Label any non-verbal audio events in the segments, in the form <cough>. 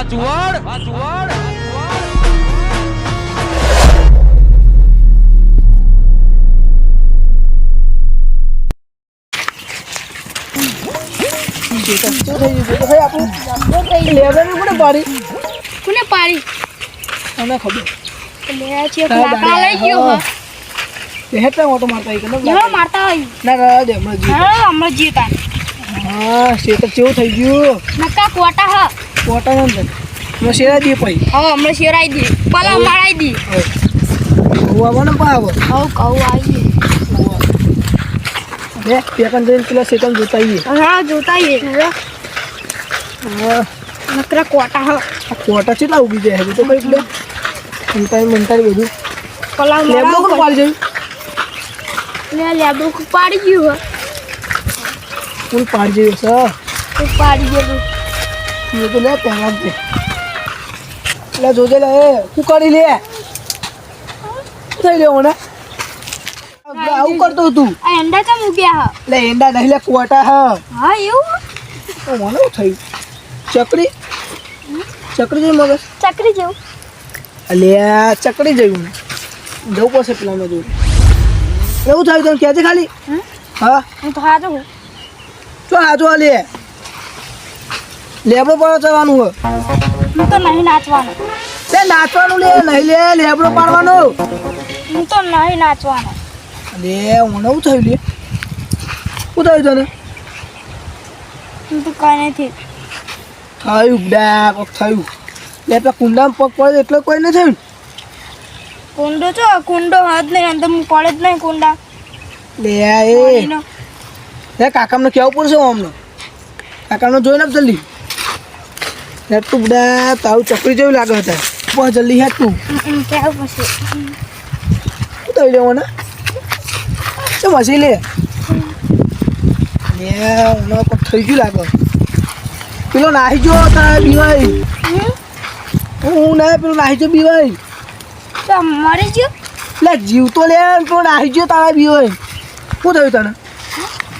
વાચવડ વાચવડ કોને પાડી? મને ખબર? લે છે લાકડા લઈ ગયો હો મારતા હોય કે ન મારતા હોય? ના ના દે હમણાં જીવ હા હમણાં જીવતા. હા શેતર કેવું થઈ ગયું. નકા કોટા હ. કોટા ને હમણાં મેં શેરા દે પછી. હા હમણાં શેરાઈ દી પાલા મારાઈ દી હું આવો ને પાવ હવે કહું આવી બે પેકન જઈને પેલા શેતન જોતાઈએ. હા જોતાઈએ. હા નકરા કોટા હા કોટા કેટલા ઉગી જાય છે? તો કઈ લે મંતાઈ મંતાઈ બધું. પલા લેબડો કોણ પાડી જયું લે લેબડું પાડી ગયું ફૂલ પાડી જયું છે? ફૂલ પાડી ગયું એ તો લે પહેલા જ એટલે જોજે લે શું કરી લે થઈ લેવો ને આવું કરતો તું એંડા ચમ ઉગ્યા હ એટલે એંડા નહીં લે કોટા હા હા એવું તો મને થયું ચકડી ચકરી જેવી મગજ ચકરી જેવું અલ્યા ચકરી જેવું ને જવું પડશે પેલામાં જોડે એવું થયું તને કહેજે ખાલી? હા હું તો હાજર હું જો હાજો લે લેબડો પાડવા જવાનું હોય. હું તો નહીં નાચવાનો. તે નાચવાનું લે નહીં લે લેબડો પાડવાનો. હું તો નહીં નાચવાનો. લે મને નવું થયું લે. શું થયું તને? હું તો કઈ નથી. થયું ડા કોક થયું. લે પેલા કુંડામાં પગ પડે એટલે કોઈ નહીં થયું કુંડો છો? કુંડો હાથ નહીં અંદર હું પડે જ નહીં કુંડા. લે એ. કાકામને કેવું પડશે અમને કાકામને જોઈને જલ્દી. લે તું બડા તારું ચકરી જેવું લાગે હતા બહુ જલ્દી હેઠ. તું શું થઈ લેવો ને શું હસી લે થઈ ગયું લાગે. પેલો નાહી જો તારે બીવાઈ હું ના પેલો નાહી જો બીવાઈ મરી ગયો લે જીવ તો લે પેલો નાહી ગયો તારા બીવાઈ શું થયું તને?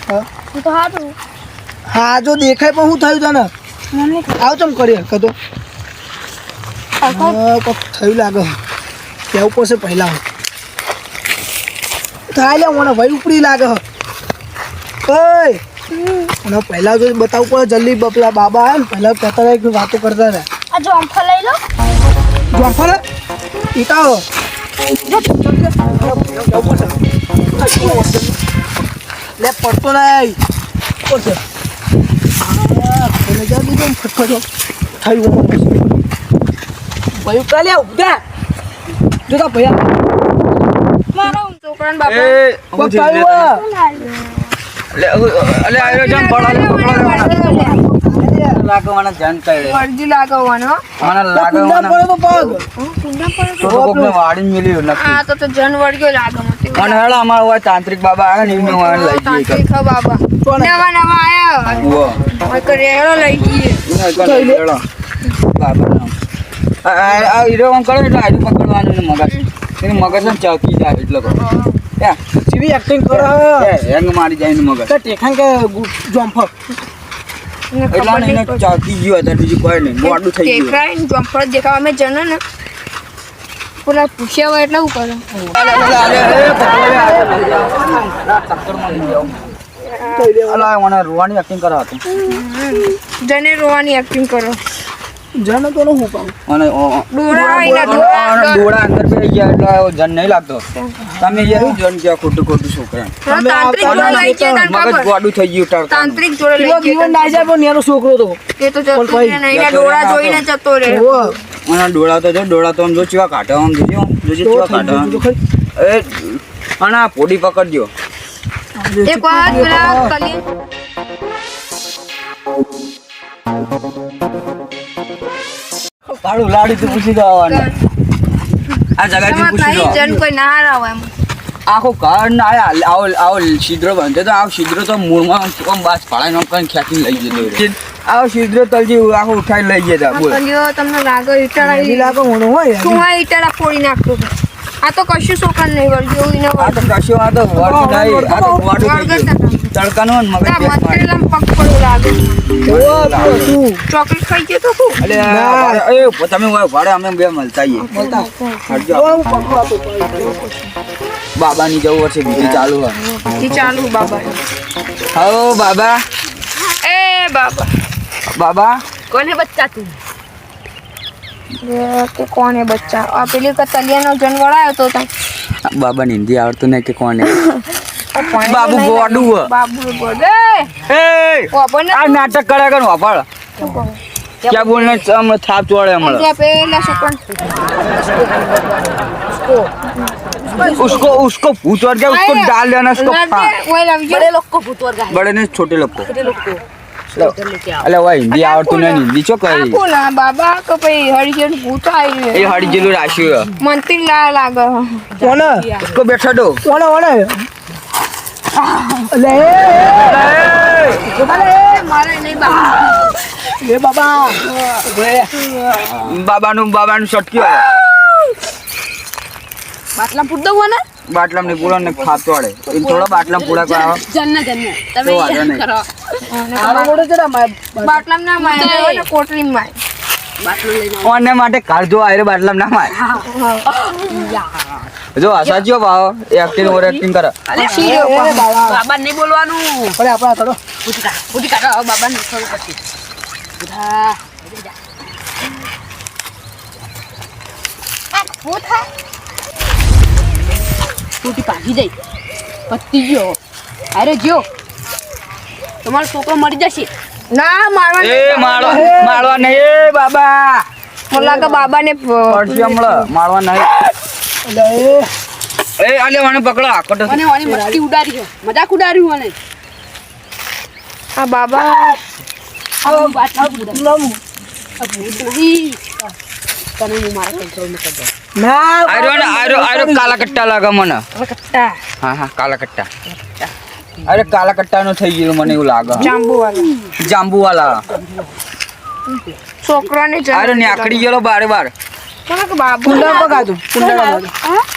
હા? તો હા હું જો દેખાય પણ શું થયું તને? આવ ચમ કરી કતો ખબર કોક થયું લાગે. કેવું પડશે પહેલા. થાય લે મને ભાઈ ઉપડી લાગે. ઓય! અને પહેલા જો બતાવવું પડે જલ્દી બપલા બાબા આવે ને પહેલા કહેતા રહે કે વાતો કરતા રહે. આ જોમફળ લઈ લો. જોફર ઈટાઓ લે પડતો નહીં પડશે ફટફટ થયું ભાઈ કાલે ઊભા જોતા ભૈયા આયો તાંત્રિક બાબા આવે ને લઈ બાબા નવા નવા આયા લઈ જઈએ. પેલા પૂછ્યા હોય એટલે હું કરે અલે, મને રોવાની એક્ટિંગ કરા હતી જને રોવાની એક્ટિંગ કરો. જને તો હું પાઉં અને ડોળા અને ડોળા અંદર બે ગયા એટલે જન નહીં લાગતો. તમે યાર જન કે ખોટું ખોટું છોકરા પેલો તાંત્રિક જોડે મગજ ગોડું થઈ ગયું ટળકાનું. તાંત્રિક જોડે લઈ જીવન ના જાય પણ એનો છોકરો તો. એ તો જતો નહીં ડોળા જોઈને જતો રહે. અને ડોળા તો જો ડોળા તો આમ જો ચીવા કાઢો આમ જોજો જોજો ચેવા કાઢે. એ અને પોડી પકડજો. એક વખત પેલા કલી તારું લાડી તું પૂછી દેવાનું આ તમારે પૂછી નહીં જન કોઈ ના હોય એમ. આખો ઘર ના આયા આવો આવો છિદ્રો બાંધે તો આવો છિદ્રો તો મૂળમાં કોમ બાસ ફાળા નો કઈ ખેંચી લઈ જતો. આવો છિદ્રો તલજી આખો ઉઠાઈને લઈ જતા બોલ. તમને લાગો ઈટાળા લાગે મને હોય શું આ ઈટાળા ફોડી નાખતો આ તો કશું છોકરા નહીં વળગ્યું એવું એને આ તો કશું આ તો વળતું નહીં આ તો ગોળું થઈ ગયું તડકાનું ને મગજ. પગ પડો લાગે. ઓ શું? ચોકલેટ ખાઈ ગયો તો અલે એ તમે વાડે અમે બે મળતા આઈએ બોલતા. હટજો. બાબાની જવું હશે બીજી ચાલુ હા બીજી ચાલુ બાબા હો બાબા. એ બાબા. બાબા. કોને બચ્ચા તું? કે કોને બચ્ચા આ પેલી કતલિયાનો જન્મ વળાયો તો તઈ બાબાને હિન્દી આવડતું નહીં કે કોને આ <laughs> કોને બાબુ નહીં ગોડું હે. બાબુ ગોડે એ બાબા ને આ નાટક કરે કે વાપર ક્યાં બોલને હમણાં થાપ ચોળે હમણાં ત્યાં પેલા છોકરા उसको उसको भूत वर्ग है उसको डाल देना उसको फाड़ ઓય લાવજો बड़े लोग को भूत वर्ग है बड़े ने छोटे लोग को छोटे लोग को छोटे लेके आओ અલે ઓય હિન્દી આવડતું નહીં હિન્દી છો કઈ? આપો ના બાબા કે ભઈ હરિજન ભૂત આવ્યું એ હરિજન રાશ્યું મંતિન ના લાગે. કોણ? કો બેઠો ડો કોણ? ઓણે લે અલે મારે નહીં બાબા લે બાબા. બાબાનું બાબાનું શટકી બાટલા પૂર દઉં ને બાટલા ની પૂરો ને ખાતો આડે. થોડો બાટલા પૂરા કરો જન્ન જન્ન તમે કરો. કાળજો આયરે બાટલા. ના માર જો સાચો ભાવ એક્ટિંગ ઓવર એક્ટિંગ પતી ગયો. અરે જો તમારો છોકરો મરી જશે. ના મારવા એ મારવા મારવા નહીં. એ બાબા. મને લાગે બાબા ને પડશે હમણાં. મારવા નહીં. એ. આલે મને પકડા. કટ મને ઓની મસ્તી ઉડારી છે. મજાક ઉડાડ્યું મને. આ બાબા. આ વાત ના લાવું. આ તને હું મારા કરી ના કાલા કટ્ટા લાગે મને. કટ્ટા હા હા કાલા કટ્ટા અરે કાલા કટ્ટા નું થઈ ગયો મને એવું લાગે. જાંબુ વાળા જાંબુ વાલા છોકરાને અરે નીકળી ગયેલો બારે બાર. કોને કે બાબુ? કુંડા પગાતું કુંડા પગાતું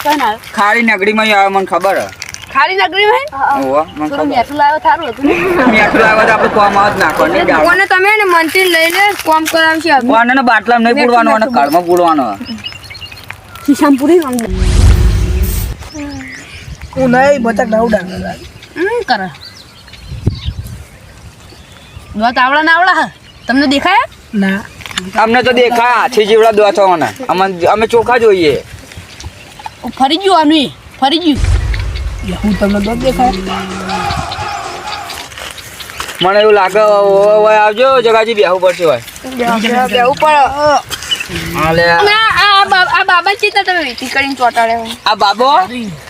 કના ખારી નગરી માં આવે મને ખબર. હે ખાલી નગરી માં ઓહો મને તો ખબર. મેઠું લાવ્યો થારું હતું ને? મેઠું લાવ્યો તો આપણે કોમ આવત નાખવાનું કોને તમે ને મંત્રી લઈને કોમ કરાવશે આપણે. કોને ને બાટલામાં નહીં પૂડવાનો અને કાળમાં પૂડવાનો શીશામ પૂરી નહીં બતક ના ઉડાડ હમ કરે. દોત આવડા ના આવડા તમને દેખાય? ના. અમને તો દેખાય હાથી જીવડા દો છો અમે અમે ચોખા જોઈએ. ફરી ગયું આનું ફરી ગયું. હું તમને દોત દેખાય. મને એવું લાગે ઓય ઓય આવજો જગાજી બેહવું પડશે ભાઈ બેહવું પડે આ બાબા ચિત્તા તમે વીટી કરીને ચોટાડે આ બાબો?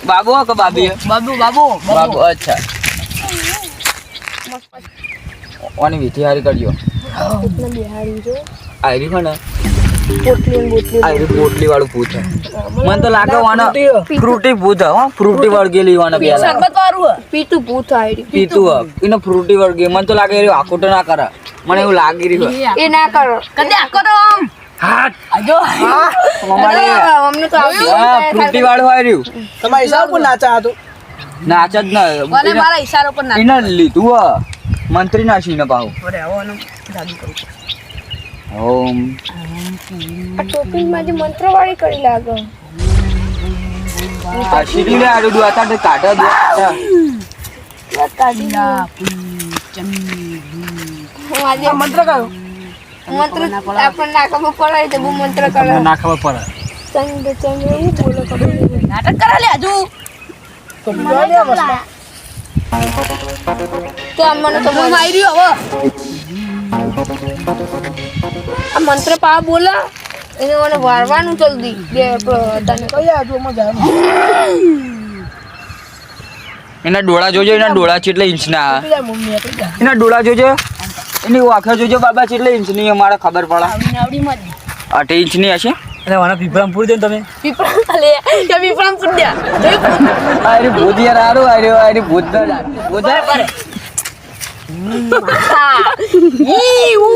બાબો કે બાબી? બાબુ બાબુ બાબો. અચ્છા. ઓની વીથી હારી કરજો. આયરી છે ને આયરી પોટલી વાળું ભૂત મને તો લાગે વાના ફ્રૂટી ભૂત હે, હો. ફ્રૂટી વળગેલી વાના પેલા. પીતું ભૂત આવી પીતું. એને ફ્રૂટી વળગી મને તો લાગે એ આખોટો ના કરે. મને એવું લાગી રહ્યું એ ના કરો. કદી આ કરો આમ. હાથ. આજો. અમને તો ફ્રૂટી વાળું આવી રહ્યું. તમારી હિસાબ પર નાચા હતું. નાચ જ મને ના મારા ઈશારો પર લીધું હે. મંત્રી નાસીને પાહુ. અરે આવવાનું જાદુ કરું ઓમ. આ જે મંત્ર વાળી કરી લાગે. આ સીડી લે આડું દુઆતા તે કાઢા દે હું આજે મંત્ર કયો મંત્ર આપણને ના ખબર પડે તો બહુ મંત્ર કરે. ના ખબર પડે. ચંદ ચંદ એવું બોલે ખબર નાટક કરા લે હજુ. તો તો મને તો હું મારી રહ્યો હવે. આ મંત્ર પા બોલા. એને મને વારવાનું જલ્દી. બે તને કઈ આજુ મજા એના ડોળા જોજો એના ડોળા ઇંચના મમ્મી આપી જાય એના ડોળા જોજો. એની વાંખો જોજો બાબા કેટલા ઇંચની અમારે ખબર પડે. આવડી મત. આઠ ઇંચની હશે. અરે વાના પીપળામાં દે તમે. પીપળા લે કે પીપળામાં દે અરે ભૂત યાર હારું આર્યો અરે ભૂત ભૂત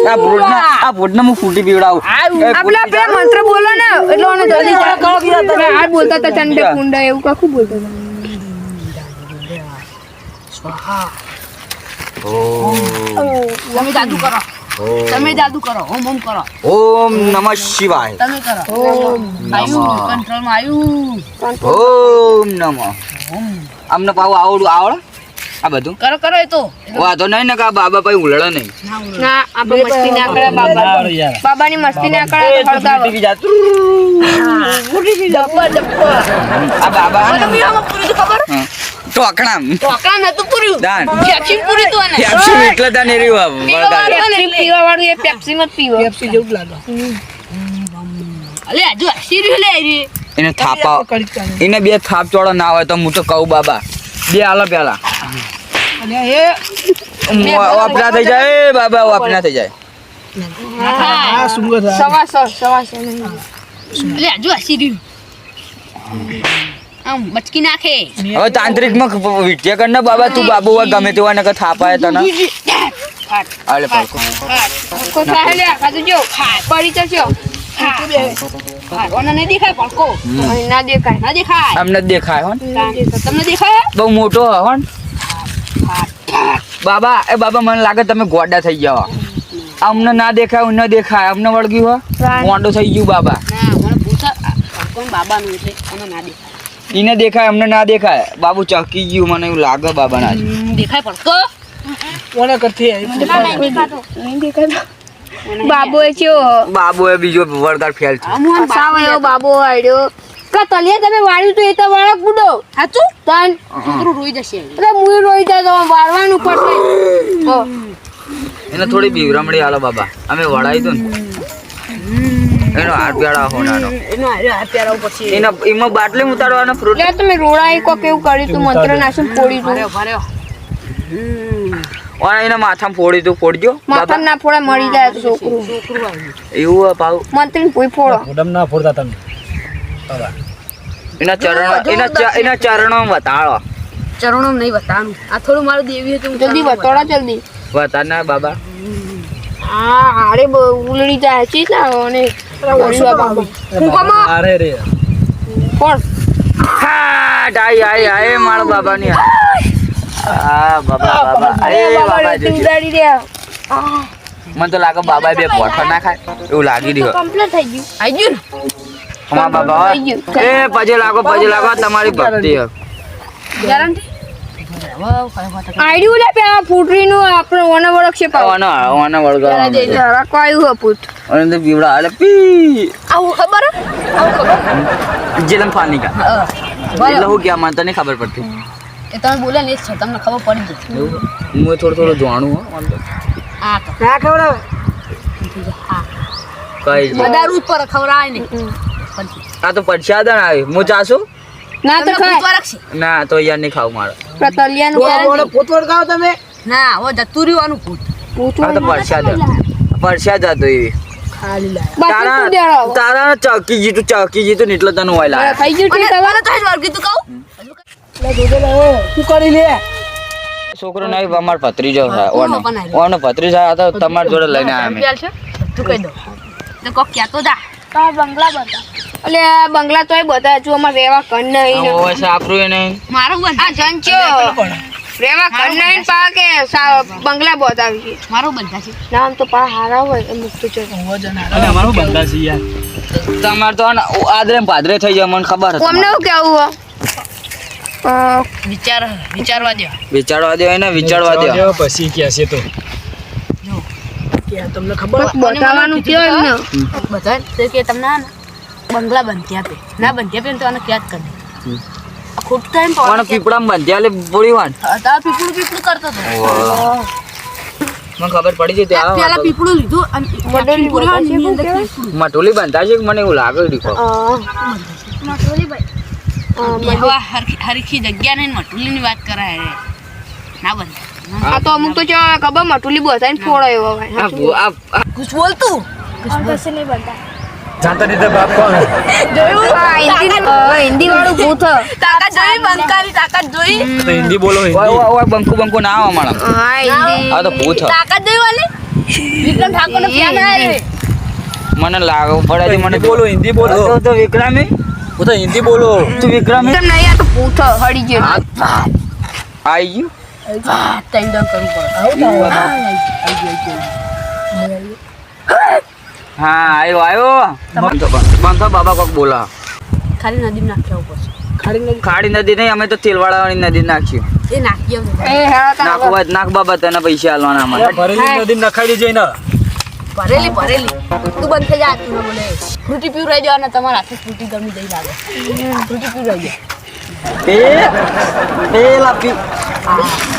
આ ભૂતના હું. ફૂટી પીવડાવું. આપલા ફૂટી મંત્ર બોલો ને એટલે ઓને જલ્દી તમે. આ બોલતા હતા ઠંડે કુંડા એવું કાકું બોલતા હતા. તમે જાદુ કરો. તમે જાદુ કરો. ઓમ ઓમ કરો. ઓમ નમઃ શિવાય. તમે કરો. આયુ કંટ્રોલમાં આયુ. ઓમ નમઃ. અમને પાવ આવડું આવડે? આ બધું? કરો કરો એ તો. વાંધો નહીં ને કે બાબા પછી ઉલડે નહીં. ના આપણે મસ્તી ના કરે બાબા. બાબાની મસ્તી ના કરે હળગાવો. તૂટી જા. આ બાબા હે. ને, હા. નતું પૂર્યું દાન. પેપ્સી પૂરી તું આને. પેપ્સી એટલે તાને રહ્યું પેપ્સી પીવા વાળું એ પેપ્સી મત પીવો પેપ્સી જેવું લાગે. અલે હજુ હસી રહ્યું એને થાપા એને બે થાપ ચોળો ના હોય તો હું તો કહું બાબા બે આલો પેલા. અને એ વાપરા થઈ જાય. બાબા વાપરા થઈ જાય. આ સુંદર સવા સો સવા સો. હજુ હસી રહ્યું. આમ બચકી નાખે. હવે તાંત્રિકમાં વિટ્યા કર ને બાબા તું બાબુ હોય ગમે તેવા ને થાપાય તને. અરે પાડકો કો સાહેલે ખાતું જો. પડી તો છો ઓને નહીં દેખાય પડકો. અને ના દેખાય. ના દેખાય. અમને જ દેખાય હો ને. તમને દેખાય? બહુ મોટો હે હો ને. બાબા એ બાબા મને લાગે તમે ગોડા થઈ જાવ અમને ના દેખાય ન દેખાય. અમને વળગ્યું હો. મોટો થઈ ગયું બાબા. ના મને પૂછા પડકો બાબાનું એટલે મને ના દેખાય. એને દેખાય અમને ના દેખાય. બાબુ ચકી ગયું મને એવું લાગે બાબા ના દેખાય પડતો કોને કરતી બાબો એ ચો બાબુ એ બીજો વરદાર ફેલ છે. હું સાવ એવો બાબો આડ્યો કા તલિયા તમે વાળ્યું તો એ તો વાળક બુડો. સાચું તન. કૂતરું રોઈ જશે એટલે મુઈ રોઈ જાય તો વાળવાનું પડશે. હો. એને થોડી બીવરામણી આલો બાબા. અમે વળાઈ દો ને. એનો હાથ પ્યાળા હોનાનો એનો હારે પ્યાળા પછી એનો એમાં બાટલી ઉતારવાનો ફ્રૂટ લે તમે રોડાઈ કોક એવું કર્યું તું મંત્ર નાશું ફોડી તું. ભર્યો અને એના માથામાં ફોડી તું ફોડજો. માથા ના ફોડા મરી જાય તો છોકરું. છોકરું એવું પાવ મંત્રી કોઈ ફોડો. ફોટમ ના ફોડતા તમે. બાબા. એના ચરણો એના એના ચરણો વતાળો. ચરણો નહીં બતાવવાનું આ થોડું મારું દેવી હતું જલ્દી બતોડા જલ્દી. વતાના બાબા. હા હારે બ- ઉલડી જાય છે ને અને અરે રે કોણ હા ડાઈ આય આય મારો બાબા ની હા બાબા બાબા અરે બાબા રેતી ઉડાડી દે મને તો લાગે બાબા બે પોઠો ના ખાય એવું લાગી રહ્યું કમ્પ્લીટ થઈ ગયું આવી ગયું ને અમારા બાબા. એ પજે લાગો પજે લાગો તમારી ભક્તિ હે. ગેરંટી આઈડિયું લે પે આ ફૂટરીનું આપણે ઓને છે પાવ. જરા કયું હે પૂત. અને તો પીવડા અરે પી. આવું ખબર આવું ખબર? જેલમ ફાની કા. એટલે હું ક્યાં મને તને ખબર પડતી. એ તમે બોલ્યા ને છે તમને ખબર પડી જશે હું થોડું થોડું જાણું હો. આ ખબર આવે? કઈ બધા રૂટ પર ખવડાય ને આ તો પરસાદન આવી. હું ચાસું ના તો વાળક ના તો યાર નહીં ખાવું મારે. પોતવડ તમે? ના ભૂત પરસાદ પરસાદ હતો તારા ચકી જીતું ચકી જીતું ને એટલે તને હોય લાગે. થઈ ગયું ઠીક તો જ કીધું કહું. લે જોજે લે એ, શું કરી લે? છોકરો નહીં અમાર ભત્રીજો છે ઓનો. ઓનો ભત્રીજો આ તો તમારી જોડે લઈને આવ્યા તું કહી દો. તો કોક કહેતો જા. બંગલા બતા એટલે આ બંગલા તોય બધા હજુ અમારે રહેવા કન નહીં. ઓય સાપરું એ નહીં. મારું બંધ આ જંચ્યો રેવા કન નહીં પા કે બંગલા બધા છે. મારું બંધા છે. નામ તો પા હારા હોય એ મુક્ત છે અને અમારું બંધા છે યાર. તમારે તો આદરે પાદરે થઈ જાય મને ખબર હતી તમને શું કેવું હો વિચાર વિચારવા દો વિચારવા દો એને વિચારવા દો પછી કે છે તો. કે તમને ખબર બતાવવાનું કયો એમને બધા તો. કે તમને ને બંગલા બંધ્યા પે. ના બંધ્યા પે ને તો આને ક્યાં જ કરી ખોટું થાય ને પણ પીપળા બંધ્યા લે બોળી વાન. હતા પીપળું પીપળું કરતો હતો. મને ખબર પડી જતી આ પેલા પીપળું લીધું અને બોલતા ની. મટોલી બંધા છે મને એવું લાગે દીકો હવે હરખી હરખી જગ્યા નહીં મટુલીની વાત કરાય. રે ના બંધ. આ તો અમુક તો જો ખબર મટુલી બતાવીને ફોડો એવો ભાઈ આ કુછ બોલતું? કુછ આ- કુછ બોલતું. જાણતા નહીં બાપ કોણ? હિન્દી વાળું ભૂત. તાકાત જોઈ બંકારી તાકાત જોઈ. તો હિન્દી બોલો હિન્દી. ઓય ઓય બંકુ બંકુ ના આવા મારા હા હિન્દી. આ તો ભૂત. તાકાત જોઈ વાલે વિક્રમ ઠાકોર નો ફેન હે મને લાગે પડે છે મને બોલો હિન્દી બોલો. તો તો વિક્રમી? હું તો હિન્દી બોલો. તું વિક્રમ? એકદમ નહીં આ તો ભૂત હડી ગયો. આઈ ગયું? દમ કરવું પડે હા આવ્યો આવ્યો બંકા બાબા કોક બોલા. ખાલી નદીમાં નાખ્યા ઉપર ખાડી નદી નહીં અમે તો તેલવાળાની નદી નાખી એ નાખો બાદ નાખ બાબા તને પૈસા આલવાના અમારે. ભરેલી નદી નખાઈ દેજે ને ભરેલી ભરેલી. તું બંધ થઈ જા તું બોલે. ફ્રૂટી પીવ રહી જવાના તમારા હાથે ફ્રૂટી ગમી દઈ લાગે. ફ્રૂટી પીવ રહી જાય એ પેલા પી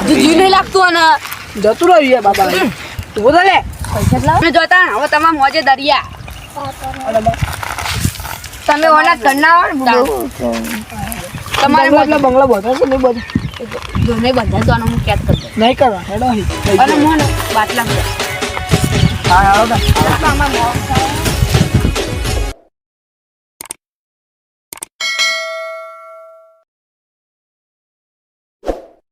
જો જીવ નહીં લાગતું અને જતું રહ્યું બાબા. તું બોલે. લે પૈસા લાવ. ને જોતા હવે તમામ મોજે દરિયા. તમે ઓના ઘરના હો તમારે બંગલા બંગલા બધો છે નહીં બધું. જો નહીં બંધાય તો હું કેદ કરી દઉં નહીં કરવા હેડો અને મોને બાટલા. હા આવો. આમાં મોં